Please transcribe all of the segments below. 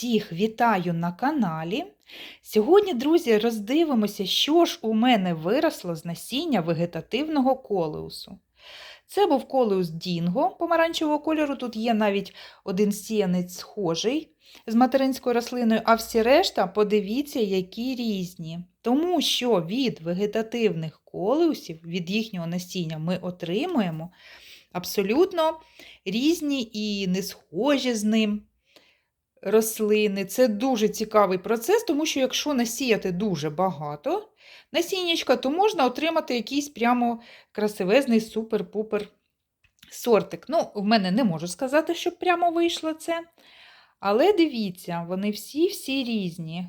Всіх вітаю на каналі. Сьогодні, друзі, роздивимося, що ж у мене виросло з насіння вегетативного колеусу. Це був колеус Дінго помаранчевого кольору. Тут є навіть один сіянець схожий з материнською рослиною, а всі решта, подивіться, які різні. Тому що від вегетативних колеусів, від їхнього насіння ми отримуємо абсолютно різні і не схожі з ним рослини. Це дуже цікавий процес, тому що якщо насіяти дуже багато насіннячка, то можна отримати якийсь прямо красивезний супер-пупер сортик. Ну, в мене не можу сказати, щоб прямо вийшло це. Але дивіться, вони всі-всі різні.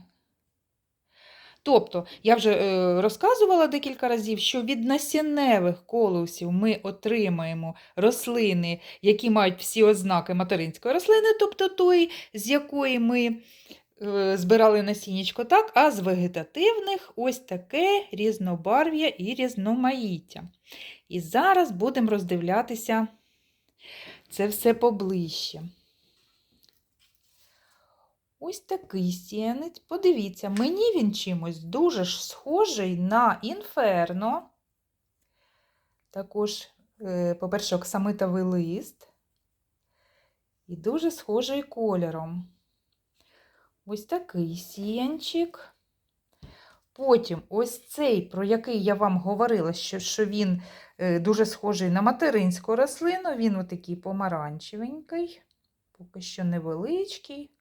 Тобто, я вже е, розказувала декілька разів, що від насінневих колосів ми отримаємо рослини, які мають всі ознаки материнської рослини, тобто той, з якої ми е, збирали насіннячко, так, а з вегетативних ось таке різнобарв'я і різноманіття. І зараз будемо роздивлятися це все поближче. Ось такий сіянець. Подивіться, мені він чимось дуже ж схожий на інферно. Також, е, по-перше, оксамитовий лист. І дуже схожий кольором. Ось такий сіянчик. Потім ось цей, про який я вам говорила, що, що він е, дуже схожий на материнську рослину, він отакий помаранчевенький, поки що невеличкий.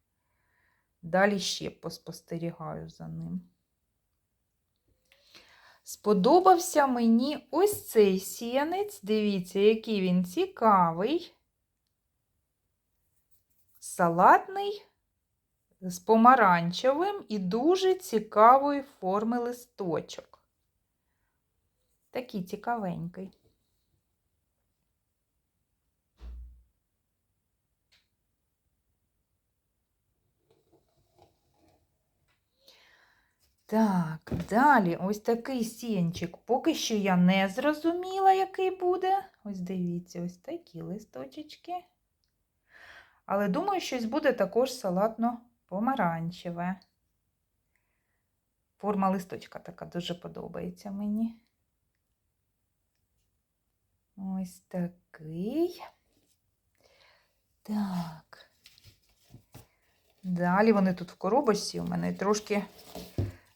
Далі ще поспостерігаю за ним. Сподобався мені ось цей сіянець. Дивіться, який він цікавий, салатний, з помаранчевим і дуже цікавої форми листочок. Такий цікавенький. Так, далі ось такий сінчик. Поки що я не зрозуміла, який буде. Ось дивіться, ось такі листочечки. Але думаю, щось буде також салатно-помаранчеве. Форма листочка така дуже подобається мені. Ось такий. Так. Далі вони тут в коробочці у мене трошки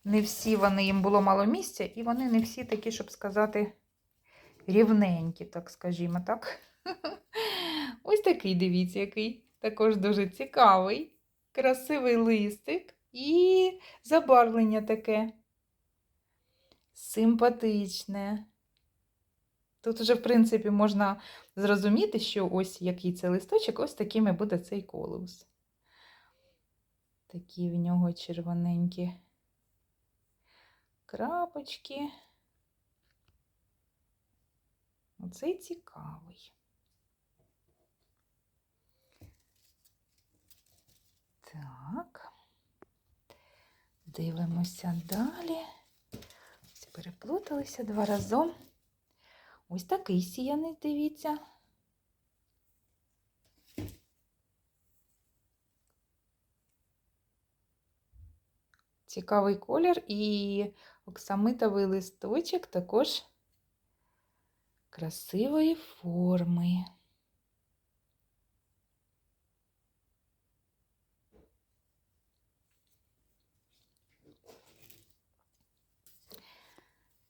не всі вони, їм було мало місця, і вони не всі такі, щоб сказати, рівненькі, так скажімо так. Ось такий, дивіться, який також дуже цікавий, красивий листик і забарвлення таке симпатичне. Тут вже, в принципі, можна зрозуміти, що ось який це листочок, ось такими буде цей колеус. Такі в нього червоненькі крапочки. Оцей цікавий. Так, дивимося далі. Переплуталися два разом. Ось такий сіяний, дивіться. Цікавий колір і оксамитовий листочок також красивої форми.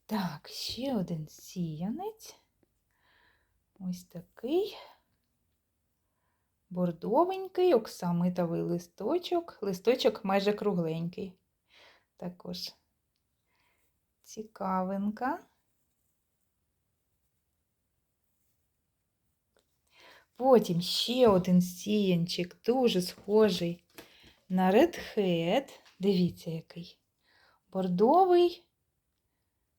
Так, ще один сіянець. Ось такий бордовенький, оксамитовий листочок, листочок майже кругленький. Також цікавинка. Потім ще один сіянчик, дуже схожий на Red Hat. Дивіться, який. Бордовий,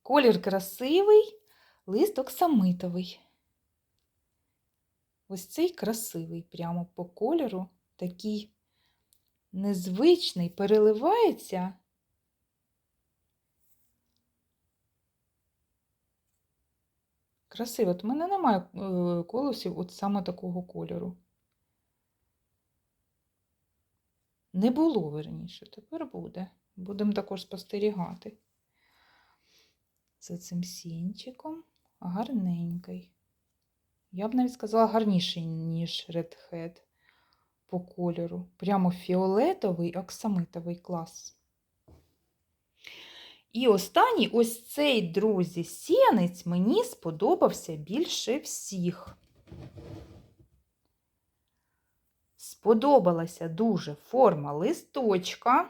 колір красивий, лист оксамитовий. Ось цей красивий прямо по кольору, такий незвичний, переливається. Красиво. У мене немає е, колосів от саме такого кольору. Не було, верніше, тепер буде. Будемо також спостерігати. За цим сінчиком гарненький. Я б навіть сказала гарніший, ніж Red Hat по кольору. Прямо фіолетовий оксамитовий клас. І останній, ось цей, друзі, сіянець мені сподобався більше всіх. Сподобалася дуже форма листочка.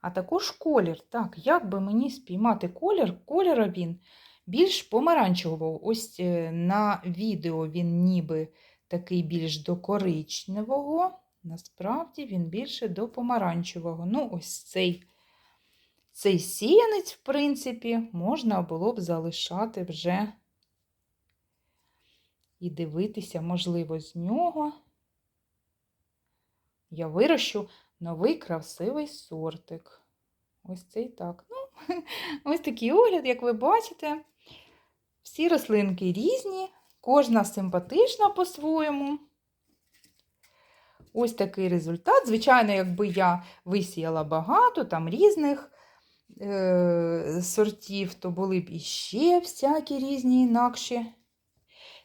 А також колір. Так, як би мені спіймати колір? Кольора він більш помаранчевого. Ось е, на відео він ніби такий більш до коричневого. Насправді він більше до помаранчевого. Ну, ось цей, цей сіянець, в принципі, можна було б залишати вже і дивитися, можливо, з нього. Я вирощу новий красивий сортик. Ось цей так. Ну, ось такий огляд, як ви бачите. Всі рослинки різні, кожна симпатична по-своєму. Ось такий результат. Звичайно, якби я висіяла багато там різних сортів, то були б іще всякі різні інакші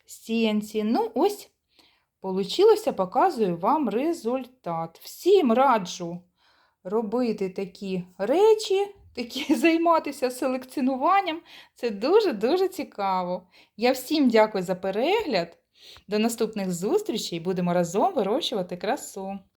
сіянці. Ну, ось, получилося, показую вам результат. Всім раджу робити такі речі, такі займатися селекціонуванням. Це дуже-дуже цікаво. Я всім дякую за перегляд. До наступних зустрічей. Будемо разом вирощувати красу.